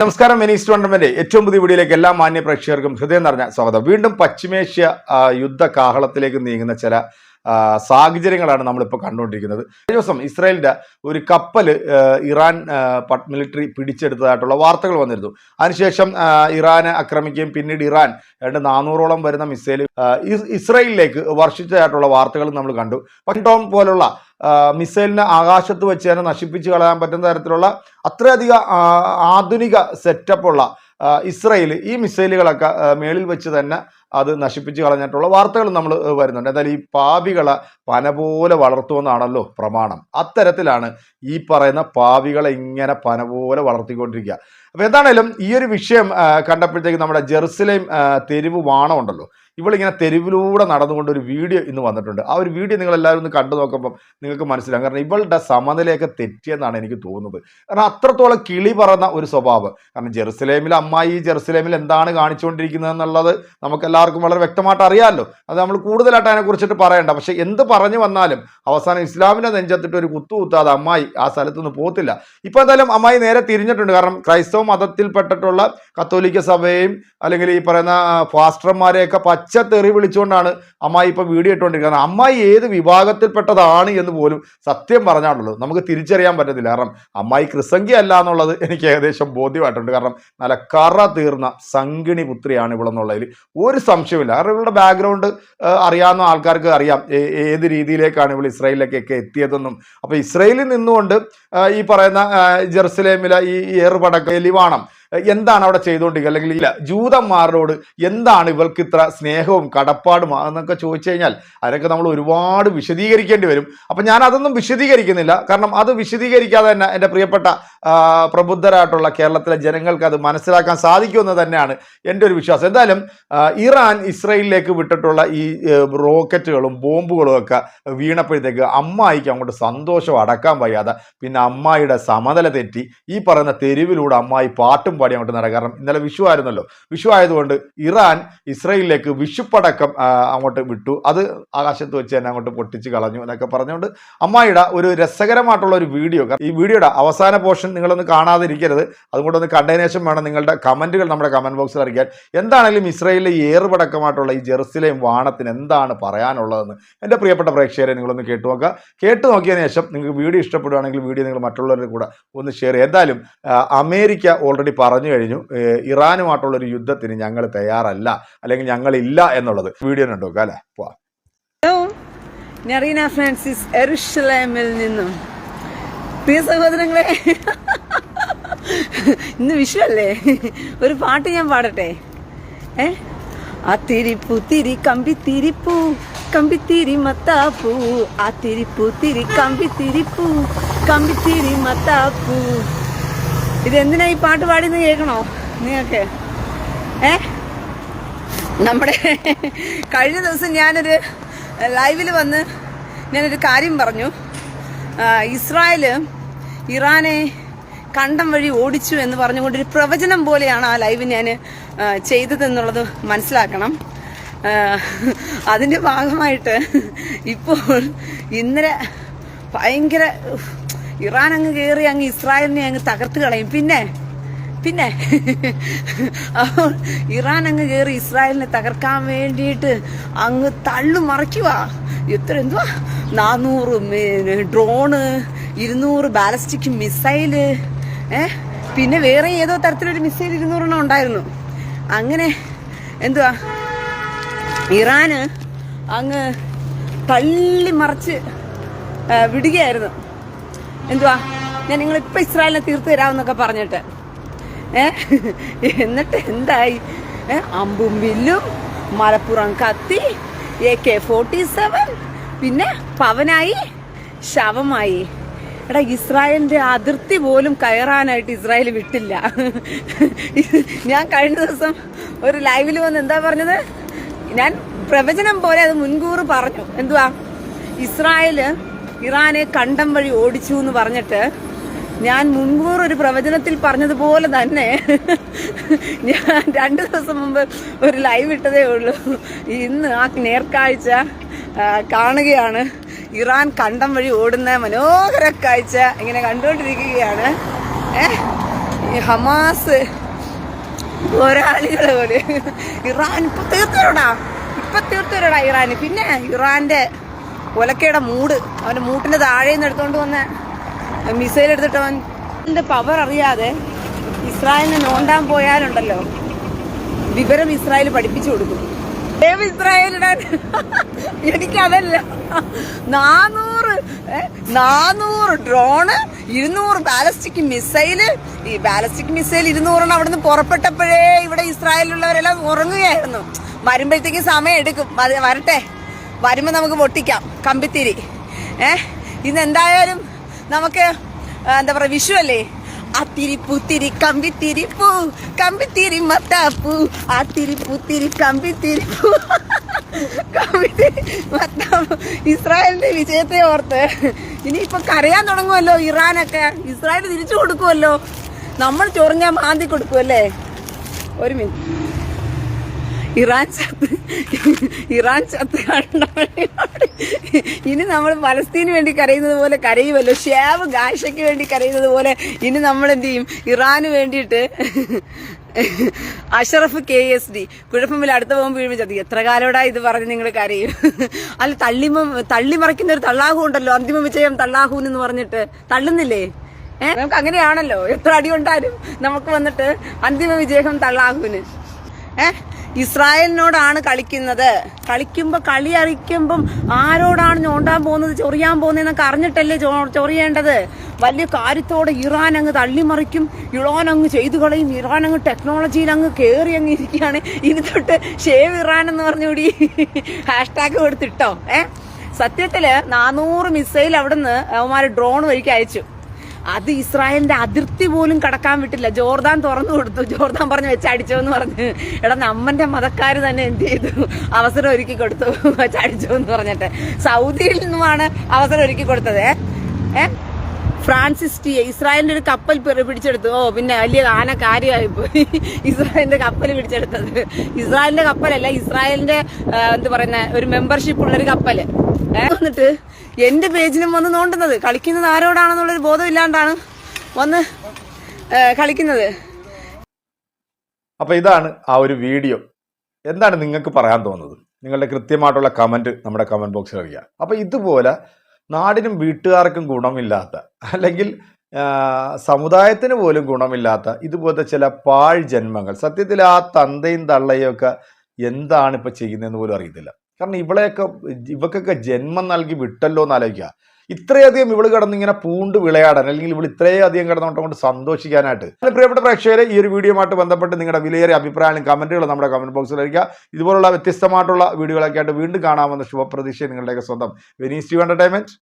നമസ്കാരം മിനിസ് ടൂർണമെന്റ് ഏറ്റവും പുതിയ വീഡിയോയിലേക്ക് എല്ലാ മാന്യ പ്രേക്ഷകർക്കും ഹൃദയം നിറഞ്ഞ സ്വാഗതം. വീണ്ടും പശ്ചിമേഷ്യ യുദ്ധ കാഹളത്തിലേക്ക് നീങ്ങുന്ന ചില സാഹചര്യങ്ങളാണ് നമ്മളിപ്പോൾ കണ്ടുകൊണ്ടിരിക്കുന്നത്. ദിവസം ഇസ്രായേലിന്റെ ഒരു കപ്പൽ ഇറാൻ മിലിറ്ററി പിടിച്ചെടുത്തതായിട്ടുള്ള വാർത്തകൾ വന്നിരുന്നു. അതിനുശേഷം ഇറാനെ ആക്രമിക്കുകയും പിന്നീട് ഇറാൻ രണ്ട് നാനൂറോളം വരുന്ന മിസൈൽ ഇസ്രായേലിലേക്ക് വർഷിച്ചതായിട്ടുള്ള വാർത്തകൾ നമ്മൾ കണ്ടു. പട്ടോൺ പോലുള്ള മിസൈലിനെ ആകാശത്ത് വെച്ച് തന്നെ നശിപ്പിച്ച് കളയാൻ പറ്റുന്ന തരത്തിലുള്ള അത്രയധികം ആധുനിക സെറ്റപ്പുള്ള ഇസ്രയേൽ ഈ മിസൈലുകളൊക്കെ മേളിൽ വെച്ച് തന്നെ അത് നശിപ്പിച്ച് കളഞ്ഞിട്ടുള്ള വാർത്തകൾ നമ്മൾ വരുന്നുണ്ട്. എന്നാൽ ഈ പാവികളെ പന പോലെ വളർത്തുമെന്നാണല്ലോ പ്രമാണം. അത്തരത്തിലാണ് ഈ പറയുന്ന പാവികളെ ഇങ്ങനെ പന പോലെ വളർത്തിക്കൊണ്ടിരിക്കുക. അപ്പോൾ എന്താണേലും ഈ ഒരു വിഷയം കണ്ടപ്പോഴത്തേക്ക് നമ്മുടെ ജെറുസലേം തെരുവ് വാണമുണ്ടല്ലോ. ഇവളിങ്ങനെ തെരുവിലൂടെ നടന്നുകൊണ്ട് ഒരു വീഡിയോ ഇന്ന് വന്നിട്ടുണ്ട്. ആ ഒരു വീഡിയോ നിങ്ങൾ എല്ലാവരും ഒന്ന് കണ്ടു നോക്കുമ്പോൾ നിങ്ങൾക്ക് മനസ്സിലാകും കാരണം ഇവളുടെ സമനിലയൊക്കെ തെറ്റിയെന്നാണ് എനിക്ക് തോന്നുന്നത്. കാരണം അത്രത്തോളം കിളി പറന്ന ഒരു സ്വഭാവം. കാരണം ജെറുസലേമിൽ അമ്മായി ജെറുസലേമിൽ എന്താണ് കാണിച്ചുകൊണ്ടിരിക്കുന്നത് എന്നുള്ളത് നമുക്ക് എല്ലാവർക്കും വളരെ വ്യക്തമായിട്ട് അറിയാമല്ലോ. അത് നമ്മൾ കൂടുതലായിട്ട് അതിനെ കുറിച്ചിട്ട് പറയണ്ട. പക്ഷെ എന്ത് പറഞ്ഞു വന്നാലും അവസാനം ഇസ്ലാമിനെ നെഞ്ചത്തിട്ട് ഒരു കുത്തു കുത്താതെ അമ്മായി ആ സ്ഥലത്തുനിന്ന് പോകത്തില്ല. ഇപ്പൊ എന്തായാലും അമ്മായി നേരെ തിരിഞ്ഞിട്ടുണ്ട്. കാരണം ക്രൈസ്തവ മതത്തിൽപ്പെട്ടിട്ടുള്ള കത്തോലിക്ക സഭയും അല്ലെങ്കിൽ ഈ പറയുന്ന ഫാസ്റ്റർമാരെയൊക്കെ പച്ച തെറി വിളിച്ചുകൊണ്ടാണ് അമ്മായി ഇപ്പം വീഡിയോ ഇട്ടുകൊണ്ടിരിക്കുന്നത്. അമ്മായി ഏത് വിഭാഗത്തിൽപ്പെട്ടതാണ് എന്ന് പോലും സത്യം പറഞ്ഞാണുള്ളത് നമുക്ക് തിരിച്ചറിയാൻ പറ്റത്തില്ല. കാരണം അമ്മായി ക്രിസംഗി അല്ല എന്നുള്ളത് എനിക്ക് ഏകദേശം ബോധ്യമായിട്ടുണ്ട്. കാരണം നല്ല കറ തീർന്ന സംഗിണി പുത്രിയാണ് ഇവളെന്നുള്ളതിൽ ഒരു സംശയമില്ല കാരണം ഇവളുടെ ബാക്ക്ഗ്രൗണ്ട് അറിയാവുന്ന ആൾക്കാർക്ക് അറിയാം. ഏത് രീതിയിലേക്കാണ് ഇവൾ ഇസ്രായേലിലേക്കൊക്കെ എത്തിയതെന്നും. അപ്പോൾ ഇസ്രയേലിൽ നിന്നുകൊണ്ട് ഈ പറയുന്ന ജെറുസലേമിലെ ഈ ഏറുപടക്ക ലിവാണം എന്താണ് അവിടെ ചെയ്തുകൊണ്ടിരിക്കുക? അല്ലെങ്കിൽ ഇല്ല ജൂതന്മാരോട് എന്താണ് ഇവൾക്ക് ഇത്ര സ്നേഹവും കടപ്പാടും എന്നൊക്കെ ചോദിച്ചു കഴിഞ്ഞാൽ അതിനൊക്കെ നമ്മൾ ഒരുപാട് വിശദീകരിക്കേണ്ടി വരും. അപ്പം ഞാൻ അതൊന്നും വിശദീകരിക്കുന്നില്ല. കാരണം അത് വിശദീകരിക്കാതെ തന്നെ എന്റെ പ്രിയപ്പെട്ട പ്രബുദ്ധരായിട്ടുള്ള കേരളത്തിലെ ജനങ്ങൾക്ക് അത് മനസ്സിലാക്കാൻ സാധിക്കുമെന്ന് തന്നെയാണ് എന്റെ ഒരു വിശ്വാസം. എന്തായാലും ഇറാൻ ഇസ്രയേലിലേക്ക് വിട്ടിട്ടുള്ള ഈ റോക്കറ്റുകളും ബോംബുകളും ഒക്കെ വീണപ്പോഴത്തേക്ക് അമ്മായിക്ക് അങ്ങോട്ട് സന്തോഷം അടക്കാൻ വയ്യാതെ പിന്നെ അമ്മായിയുടെ സമനില തെറ്റി. ഈ പറയുന്ന തെരുവിലൂടെ അമ്മായി പാട്ടും പാടി അങ്ങോട്ട് നടക്കുക കാരണം ഇന്നലെ വിഷു ആയിരുന്നല്ലോ. വിഷു ആയതുകൊണ്ട് ഇറാൻ ഇസ്രയേലിലേക്ക് വിഷുപ്പടക്കം പടക്കം അങ്ങോട്ട് വിട്ടു. അത് ആകാശത്ത് വെച്ച് തന്നെ അങ്ങോട്ട് പൊട്ടിച്ച് കളഞ്ഞു എന്നൊക്കെ പറഞ്ഞുകൊണ്ട് അമ്മായിയുടെ ഒരു രസകരമായിട്ടുള്ള ഒരു വീഡിയോ ഈ വീഡിയോയുടെ അവസാന പോർഷൻ നിങ്ങളൊന്ന് കാണാതിരിക്കരുത്. അതുകൊണ്ടൊന്ന് കണ്ടതിന് ശേഷം വേണം നിങ്ങളുടെ കമന്റുകൾ നമ്മുടെ കമന്റ് ബോക്സിൽ അറിയിക്കാൻ. എന്താണെങ്കിലും ഇസ്രയേലിലെ ഏറുപടക്കമായിട്ടുള്ള ഈ ജെറുസലേം വാണത്തിന് എന്താണ് പറയാനുള്ളതെന്ന് എന്റെ പ്രിയപ്പെട്ട പ്രേക്ഷകരെ നിങ്ങളൊന്ന് കേട്ടു നോക്കുക. കേട്ടു നോക്കിയതിന് ശേഷം നിങ്ങൾക്ക് വീഡിയോ ഇഷ്ടപ്പെടുകയാണെങ്കിൽ വീഡിയോ നിങ്ങൾ മറ്റുള്ളവരുടെ കൂടെ ഒന്ന് ഷെയർ ചെയ്യുക. എന്തായാലും അമേരിക്ക ഓൾറെഡി പറഞ്ഞു കഴിഞ്ഞു. ഏ, ഇറാനുമായിട്ടുള്ള ഒരു യുദ്ധത്തിന് ഞങ്ങൾ തയ്യാറല്ല അല്ലെങ്കിൽ ഞങ്ങൾ ഇല്ല എന്നുള്ളത്. വീഡിയോ നോക്കുക അല്ലേ? പോവാം. നറീന ഫ്രാൻസിസ് എറുഷലേമിൽ നിന്നും. പ്രിയ സഹോദരങ്ങളെ ഇന്ന് വിഷുവല്ലേ? ഒരു പാട്ട് ഞാൻ പാടട്ടെ? ഏ? ആ തിരി കമ്പി തിരിപ്പു കമ്പി തിരി മത്താപ്പൂ. ആ തിരി കമ്പി തിരിപ്പു കമ്പി തിരി മത്താപ്പൂ. ഇതെന്തിനാ ഈ പാട്ട് പാടി പാടിയെന്ന് കേൾക്കണോ? നിങ്ങൾക്ക്? ഏ? നമ്മുടെ കഴിഞ്ഞ ദിവസം ഞാനൊരു ലൈവിൽ വന്ന് ഞാനൊരു കാര്യം പറഞ്ഞു. ഇസ്രായേൽ ഇറാനെ കണ്ടം വഴി ഓടിച്ചു എന്ന് പറഞ്ഞുകൊണ്ടൊരു പ്രവചനം പോലെയാണ് ആ ലൈവ് ഞാൻ ചെയ്തതെന്നുള്ളത് മനസ്സിലാക്കണം. അതിന്റെ ഭാഗമായിട്ട് ഇപ്പോൾ ഇന്നലെ ഭയങ്കര ഇറാൻ അങ്ങ് കയറി അങ്ങ് ഇസ്രായേലിനെ അങ്ങ് തകർത്ത് കളയും. പിന്നെ? പിന്നെ? അപ്പോൾ ഇറാൻ അങ്ങ് കയറി ഇസ്രായേലിനെ തകർക്കാൻ വേണ്ടിയിട്ട് അങ്ങ് തള്ളു മറിക്കുക എത്ര എന്തുവാ? നാനൂറ് ഡ്രോണ് ഇരുന്നൂറ് ബാലസ്റ്റിക് മിസൈൽ ഏ? പിന്നെ വേറെ ഏതോ തരത്തിലൊരു മിസൈൽ ഇരുന്നൂറെണ്ണം ഉണ്ടായിരുന്നു. അങ്ങനെ എന്തുവാ? ഇറാന് അങ്ങ് തള്ളി മറിച്ച് വിടുകയായിരുന്നു. എന്തുവാ? ഞാൻ നിങ്ങൾ ഇപ്പൊ ഇസ്രായേലിനെ തീർത്തു തരാമെന്നൊക്കെ പറഞ്ഞിട്ട്. ഏ? എന്നിട്ട് എന്തായി? അമ്പും വില്ലും മലപ്പുറം കത്തി എ കെ ഫോർട്ടി സെവൻ പിന്നെ പവനായി ശവമായി. എടാ ഇസ്രായേലിന്റെ അതിർത്തി പോലും കയറാനായിട്ട് ഇസ്രായേൽ വിട്ടില്ല. ഞാൻ കഴിഞ്ഞ ദിവസം ഒരു ലൈവിൽ വന്ന് എന്താ പറഞ്ഞത്? ഞാൻ പ്രവചനം പോലെ അത് മുൻകൂർ പറഞ്ഞു. എന്തുവാ? ഇസ്രായേൽ ഇറാനെ കണ്ടം വഴി ഓടിച്ചു എന്ന് പറഞ്ഞിട്ട് ഞാൻ മുൻകൂർ ഒരു പ്രവചനത്തിൽ പറഞ്ഞതുപോലെ തന്നെ ഞാൻ രണ്ടു ദിവസം മുമ്പ് ഒരു ലൈവ് ഇട്ടതേ ഉള്ളൂ. ഇന്ന് ആ നേർക്കാഴ്ച കാണുകയാണ്. ഇറാൻ കണ്ടം വഴി ഓടുന്ന മനോഹര കാഴ്ച ഇങ്ങനെ കണ്ടുകൊണ്ടിരിക്കുകയാണ്. ഏഹ് ഹമാസ് പോരാളികളെ പോലെ. ഇറാൻ ഇപ്പൊ തീർത്തരോടാ ഇപ്പൊ തീർത്തരോടാ ഇറാന്? പിന്നെ ഇറാന്റെ ഒലക്കയുടെ മൂട്. അവന്റെ മൂട്ടിന്റെ താഴെ നിന്ന് എടുത്തോണ്ട് വന്ന മിസൈൽ എടുത്തിട്ട് അവൻ ഇതിന്റെ പവർ അറിയാതെ ഇസ്രായേലിനെ നോണ്ടാൻ പോയാലുണ്ടല്ലോ. വിവരം ഇസ്രായേൽ പഠിപ്പിച്ചു കൊടുക്കും. ഇസ്രായേലിടാൻ എനിക്കതല്ല. നാനൂറ് നാനൂറ് ഡ്രോണ് ഇരുന്നൂറ് ബാലസ്റ്റിക് മിസൈൽ ഈ ബാലസ്റ്റിക് മിസൈൽ ഇരുന്നൂറെണ്ണം അവിടുന്ന് പുറപ്പെട്ടപ്പോഴേ ഇവിടെ ഇസ്രായേലിലുള്ളവരെല്ലാം ഉറങ്ങുകയായിരുന്നു. വരുമ്പോഴത്തേക്ക് സമയം എടുക്കും. വരട്ടെ. വരുമ്പോൾ നമുക്ക് പൊട്ടിക്കാം. കമ്പിത്തിരി. ഏ? ഇന്ന് എന്തായാലും നമുക്ക് എന്താ പറയുക വിഷു അല്ലേ? ആത്തിരി പൂത്തിരി കമ്പിത്തിരി പൂ. കമ്പിത്തിരി മത്താപ്പൂ അത്തിരി പൂത്തിരി കമ്പിത്തിരി പൂ. കമ്പിത്തിരി മത്താപ്പൂ ഇസ്രായേലിന്റെ വിജയത്തെ ഓർത്ത് ഇനിയിപ്പൊ കരയാൻ തുടങ്ങുമല്ലോ ഇറാനൊക്കെ. ഇസ്രായേൽ തിരിച്ചു കൊടുക്കുമല്ലോ നമ്മൾ ചൊറിഞ്ഞാൽ മാന്തി കൊടുക്കുമല്ലേ ഒരു മിനിറ്റ്. ഇറാൻ ചത്ത് ഇറാൻ ചത്ത് ഇനി നമ്മൾ പലസ്തീന് വേണ്ടി കരയുന്നത് പോലെ കരയുമല്ലോ. ഷേവ് ഗാഷയ്ക്ക് വേണ്ടി കരയുന്നത് പോലെ ഇനി നമ്മൾ എന്ത് ചെയ്യും? ഇറാന് വേണ്ടിയിട്ട് അഷറഫ് കെ എസ് ഡി കുഴപ്പമില്ല അടുത്ത പോകുമ്പോൾ വീഴുമ്പോൾ ചതി. എത്ര കാലോടാ ഇത് പറഞ്ഞ് നിങ്ങൾ കരയും? അല്ല തള്ളിമ തള്ളി മറിക്കുന്ന ഒരു തള്ളാഹു ഉണ്ടല്ലോ. അന്തിമ വിജയം തള്ളാഹു എന്ന് പറഞ്ഞിട്ട്. തള്ളുന്നില്ലേ? ഏഹ് നമുക്ക് അങ്ങനെയാണല്ലോ. എത്ര അടി കൊണ്ടാലും നമുക്ക് വന്നിട്ട് അന്തിമ വിജയം തള്ളാഹുവിന്. ഏഹ് ഇസ്രായേലിനോടാണ് കളിക്കുന്നത്. കളിക്കുമ്പോൾ കളി അറിയിക്കുമ്പം ആരോടാണ് ചോണ്ടാൻ പോകുന്നത് ചൊറിയാൻ പോകുന്നതെന്നൊക്കെ അറിഞ്ഞിട്ടല്ലേ ചോ ചൊറിയേണ്ടത്? വലിയ കാര്യത്തോടെ ഇറാൻ അങ്ങ് തള്ളിമറിക്കും. ഇളോൻ അങ്ങ് ചെയ്തു കളയും. ഇറാൻ അങ്ങ് ടെക്നോളജിയിൽ അങ്ങ് കയറി അങ്ങ് ഇരിക്കുകയാണ്. ഇനി തൊട്ട് ഷേവ് ഇറാൻ എന്ന് പറഞ്ഞുകൂടി ഹാഷ്ടാഗ് കൊടുത്തിട്ടോ. ഏ? സത്യത്തിൽ നാനൂറ് മിസൈൽ അവിടുന്ന് അവന്മാര് ഡ്രോൺ വഴിക്ക് അയച്ചു. അത് ഇസ്രായേലിന്റെ അതിർത്തി പോലും കടക്കാൻ വിട്ടില്ല. ജോർദാൻ തുറന്നു കൊടുത്തു. ജോർദാൻ പറഞ്ഞു വെച്ചടിച്ചോ എന്ന് പറഞ്ഞ്. എടാ നമ്മന്റെ മതക്കാര് തന്നെ എന്ത് ചെയ്തു? അവസരം ഒരുക്കി കൊടുത്തു. വെച്ചടിച്ചോ എന്ന് പറഞ്ഞിട്ട്. സൗദിയിൽ നിന്നുമാണ് അവസരം ഒരുക്കി കൊടുത്തത്. ഏ? ഫ്രാൻസിസ് ടി ഇസ്രായേലിന്റെ ഒരു കപ്പൽ പിടിച്ചെടുത്തു. ഓ പിന്നെ വലിയ ആന കാര്യമായി പോയി. ഇസ്രായേലിന്റെ കപ്പൽ പിടിച്ചെടുത്തത്. ഇസ്രായേലിന്റെ കപ്പലല്ല ഇസ്രായേലിന്റെ എന്താ പറയുന്ന ഒരു മെമ്പർഷിപ്പ് ഉള്ള ഒരു കപ്പൽ? എന്നിട്ട് എന്റെ പേജിലും വന്ന് നോണ്ടുന്നത്. കളിക്കുന്നത് ആരോടാണെന്നുള്ളൊരു ബോധമില്ലാണ്ടാണ് വന്ന് കളിക്കുന്നത്. അപ്പോൾ ഇതാണ് ആ ഒരു വീഡിയോ. എന്താണ് നിങ്ങൾക്ക് പറയാൻ തോന്നുന്നത്? നിങ്ങളുടെ കൃത്യമായിട്ടുള്ള കമന്റ് നമ്മുടെ കമന്റ് ബോക്സിൽ അറിയുക അപ്പോൾ ഇതുപോലെ നാടിനും വീട്ടുകാർക്കും ഗുണമില്ലാത്ത അല്ലെങ്കിൽ സമുദായത്തിന് പോലും ഗുണമില്ലാത്ത ഇതുപോലത്തെ ചില പാഴ് ജന്മങ്ങൾ സത്യത്തിൽ ആ തന്തയും തള്ളയും ഒക്കെ എന്താണ് ഇപ്പോൾ ചെയ്യുന്നതെന്ന് പോലും അറിയത്തില്ല. കാരണം ഇവളെയൊക്കെ ഇവക്കൊക്കെ ജന്മം നൽകി വിട്ടല്ലോ എന്ന് ആലോചിക്കുക ഇത്രയധികം ഇവൾ കിടന്ന് ഇങ്ങനെ പൂണ്ട് വിളയാടാൻ അല്ലെങ്കിൽ ഇവൾ ഇത്രയധികം കിടന്നോട്ടം കൊണ്ട് സന്തോഷിക്കാനായിട്ട്. പ്രിയപ്പെട്ട പ്രേക്ഷകരെ ഈ ഒരു വീഡിയോയുമായിട്ട് ബന്ധപ്പെട്ട് നിങ്ങളുടെ വിലയേറിയ അഭിപ്രായങ്ങളും കമന്റുകളും നമ്മുടെ കമന്റ് ബോക്സിൽ അറിയിക്കുക. ഇതുപോലുള്ള വ്യത്യസ്തമായിട്ടുള്ള വീഡിയോകളൊക്കെ ആയിട്ട് വീണ്ടും കാണാമെന്ന ശുഭപ്രതീക്ഷ നിങ്ങളുടെയൊക്കെ സ്വന്തം വെനീസ് ടു എന്റർടൈൻമെന്റ്